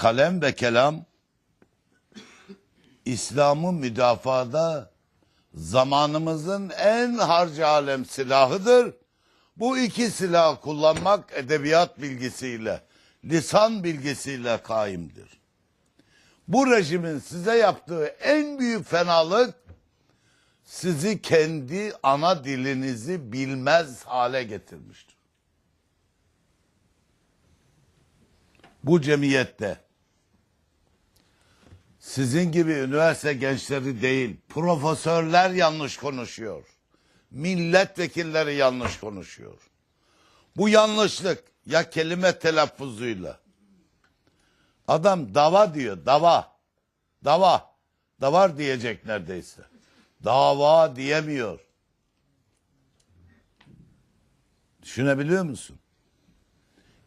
kalem ve kelam İslam'ı müdafada zamanımızın en harcı alem silahıdır. Bu iki silah kullanmak edebiyat bilgisiyle, lisan bilgisiyle kaimdir. Bu rejimin size yaptığı en büyük fenalık sizi kendi ana dilinizi bilmez hale getirmiştir. Bu cemiyette sizin gibi üniversite gençleri değil, profesörler yanlış konuşuyor. Milletvekilleri yanlış konuşuyor. Bu yanlışlık ya kelime telaffuzuyla. Adam dava diyor, dava. Dava. Davar diyecek neredeyse. Dava diyemiyor. Düşünebiliyor musun?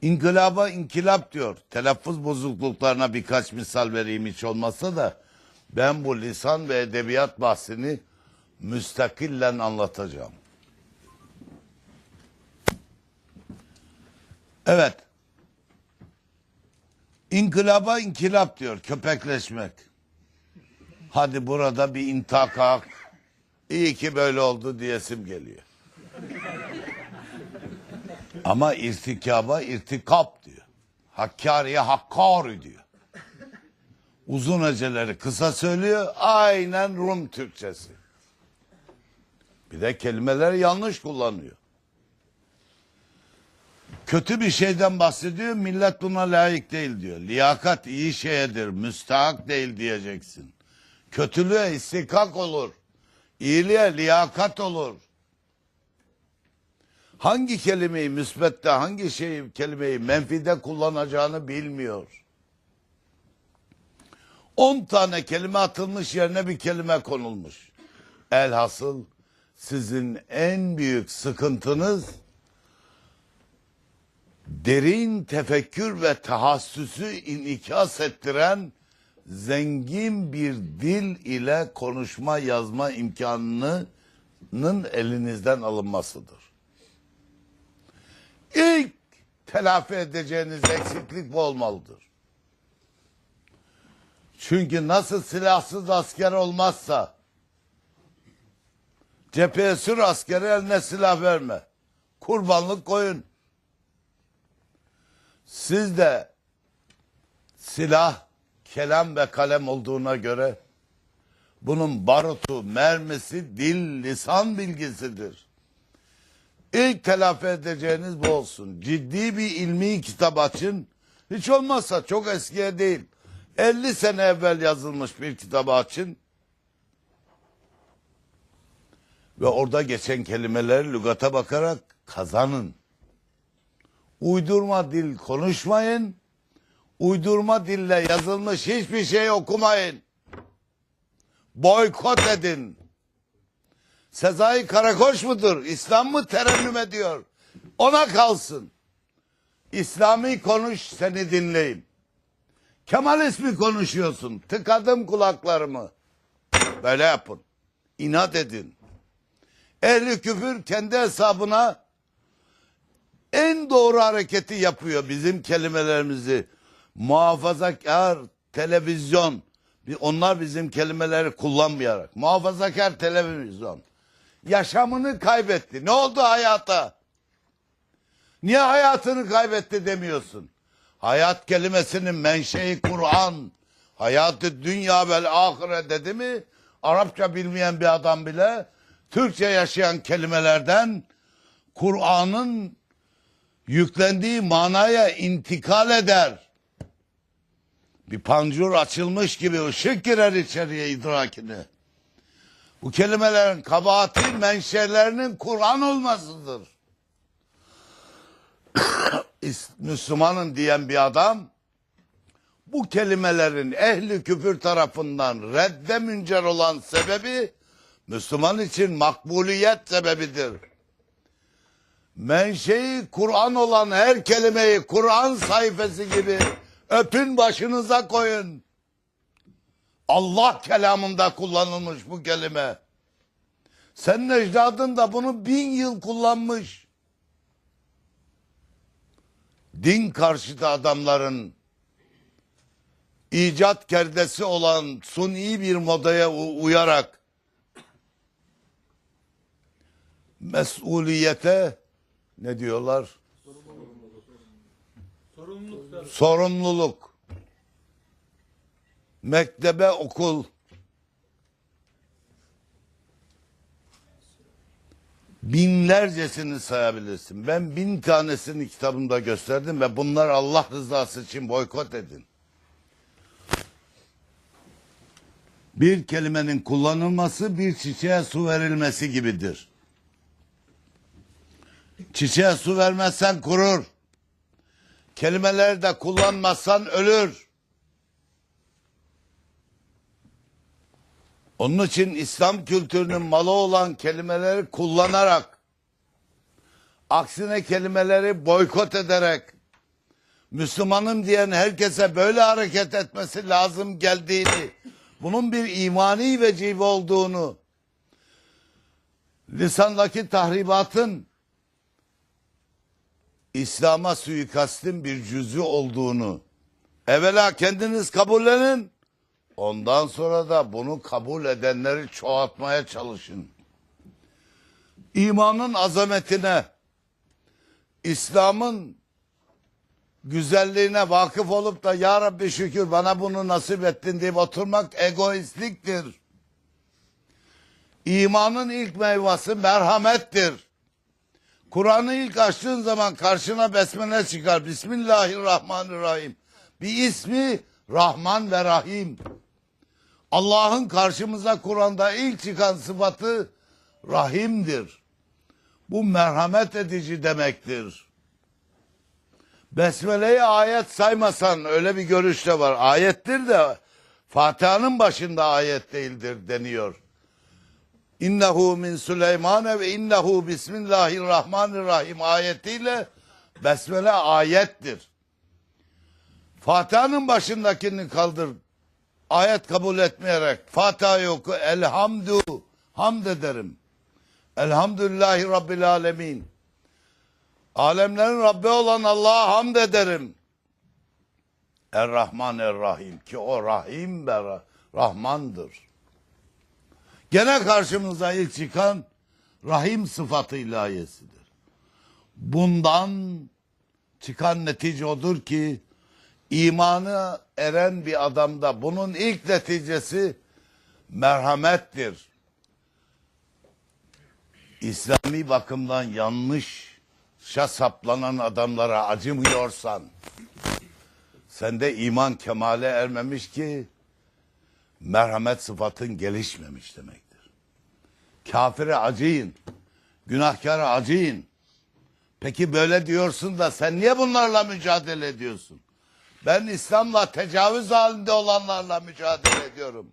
İnkılaba inkılap diyor. Telaffuz bozukluklarına birkaç misal vereyim hiç olmazsa da ben bu lisan ve edebiyat bahsini müstakillen anlatacağım. Evet. İnkılaba inkılap diyor köpekleşmek. Hadi burada bir intakak. İyi ki böyle oldu diyesim geliyor. Ama irtikaba irtikap diyor. Hakkariye hakkari diyor. Uzun heceleri kısa söylüyor. Aynen Rum Türkçesi. Bir de kelimeleri yanlış kullanıyor. Kötü bir şeyden bahsediyor. Millet buna layık değil diyor. Liyakat iyi şeydir. Müstahak değil diyeceksin. Kötülüğe istikak olur. İyiliğe liyakat olur hangi kelimeyi müsbette hangi şey kelimeyi menfide kullanacağını bilmiyor. 10 tane kelime atılmış yerine bir kelime konulmuş. Elhasıl sizin en büyük sıkıntınız derin tefekkür ve tahassüsü inikas ettiren zengin bir dil ile konuşma yazma imkanının elinizden alınmasıdır. İlk telafi edeceğiniz eksiklik bu olmalıdır. Çünkü nasıl silahsız asker olmazsa cepheye sür askeri eline silah verme. Kurbanlık koyun. Siz de silah, kelam ve kalem olduğuna göre bunun barutu, mermisi, dil, lisan bilgisidir. İlk telafi edeceğiniz bu olsun. Ciddi bir ilmi kitap açın. Hiç olmazsa çok eskiye değil. 50 sene evvel yazılmış bir kitabı açın. Ve orada geçen kelimeleri lügata bakarak kazanın. Uydurma dil konuşmayın. Uydurma dille yazılmış hiçbir şey okumayın. Boykot edin. Sezai Karakoç mudur? İslam mı terennüm ediyor? Ona kalsın. İslami konuş seni dinleyeyim. Kemal ismi konuşuyorsun. Tıkadım kulaklarımı. Böyle yapın. İnat edin. Ehli küfür kendi hesabına en doğru hareketi yapıyor. Bizim kelimelerimizi muhafazakar televizyon onlar bizim kelimeleri kullanmayarak muhafazakar televizyon yaşamını kaybetti. Ne oldu hayata? Niye hayatını kaybetti demiyorsun? Hayat kelimesinin menşei Kur'an. Hayatı dünya vel ahire dedi mi? Arapça bilmeyen bir adam bile Türkçe yaşayan kelimelerden Kur'an'ın yüklendiği manaya intikal eder. Bir pancur açılmış gibi ışık girer içeriye idrakine. Bu kelimelerin kabahati menşelerinin Kur'an olmasıdır. Müslümanın diyen bir adam bu kelimelerin ehli küfür tarafından redde müncer olan sebebi Müslüman için makbuliyet sebebidir. Menşei Kur'an olan her kelimeyi Kur'an sayfası gibi öpün başınıza koyun. Allah kelamında kullanılmış bu kelime. Senin ecdadın da bunu bin yıl kullanmış. Din karşıtı adamların icat kerdesi olan suni bir modaya uyarak mesuliyete ne diyorlar? Sorumluluk. Mektebe okul. Binlercesini sayabilirsin. Ben bin tanesini kitabımda gösterdim ve bunlar Allah rızası için boykot edin. Bir kelimenin kullanılması bir çiçeğe su verilmesi gibidir. Çiçeğe su vermezsen kurur. Kelimeleri de kullanmazsan ölür. Onun için İslam kültürünün malı olan kelimeleri kullanarak, aksine kelimeleri boykot ederek, Müslümanım diyen herkese böyle hareket etmesi lazım geldiğini, bunun bir imani vecibe olduğunu, lisandaki tahribatın İslam'a suikastin bir cüzü olduğunu evvela kendiniz kabullenin. Ondan sonra da bunu kabul edenleri çoğaltmaya çalışın. İmanın azametine, İslam'ın güzelliğine vakıf olup da Ya Rabbi şükür bana bunu nasip ettin deyip oturmak egoistliktir. İmanın ilk meyvesi merhamettir. Kur'an'ı ilk açtığın zaman karşına besmele çıkar. Bismillahirrahmanirrahim. Bir ismi Rahman ve Rahim. Allah'ın karşımıza Kur'an'da ilk çıkan sıfatı Rahim'dir. Bu merhamet edici demektir. Besmele'yi ayet saymasan öyle bir görüş de var. Ayettir de Fatiha'nın başında ayet değildir deniyor. İnnehu min Süleymane ve innehu bismillahirrahmanirrahim ayetiyle Besmele ayettir. Fatiha'nın başındakini kaldır. Ayet kabul etmeyerek Fatiha'yı oku. Elhamdü hamd ederim. Elhamdülillahi Rabbil alemin. Alemlerin Rabbi olan Allah'a hamd ederim. Er-Rahman Er-Rahim ki o Rahim ve Ra- Rahmandır. Gene karşımıza ilk çıkan Rahim sıfatı ilahiyesidir. Bundan çıkan netice odur ki imanı eren bir adamda bunun ilk neticesi merhamettir. İslami bakımdan yanlışa saplanan adamlara acımıyorsan sende iman kemale ermemiş ki merhamet sıfatın gelişmemiş demektir. Kafire acıyın, günahkara acıyın. Peki böyle diyorsun da sen niye bunlarla mücadele ediyorsun? Ben İslam'la tecavüz halinde olanlarla mücadele ediyorum.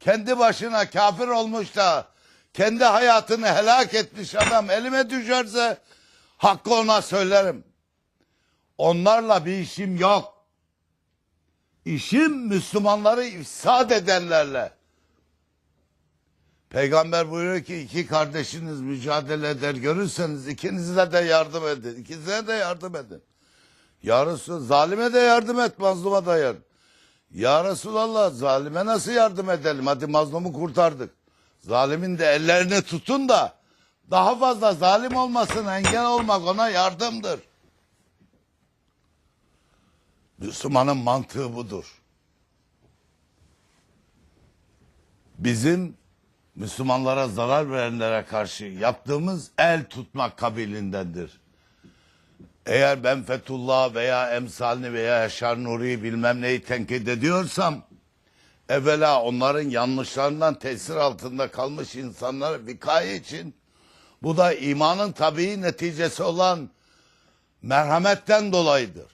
Kendi başına kafir olmuş da kendi hayatını helak etmiş adam elime düşerse hakkı ona söylerim. Onlarla bir işim yok. İşim Müslümanları ifsad edenlerle. Peygamber buyuruyor ki iki kardeşiniz mücadele eder görürseniz ikinize de yardım edin. İkinize de yardım edin. Ya Resul zalime de yardım et mazluma da yardım. Ya Resulallah zalime nasıl yardım edelim? Hadi mazlumu kurtardık. Zalimin de ellerini tutun da daha fazla zalim olmasına engel olmak ona yardımdır. Müslümanın mantığı budur. Bizim Müslümanlara zarar verenlere karşı yaptığımız el tutmak kabilindendir. Eğer ben Fethullah veya emsalini veya Yaşar Nuri'yi bilmem neyi tenkit ediyorsam evvela onların yanlışlarından tesir altında kalmış insanlara vikaye için bu da imanın tabii neticesi olan merhametten dolayıdır.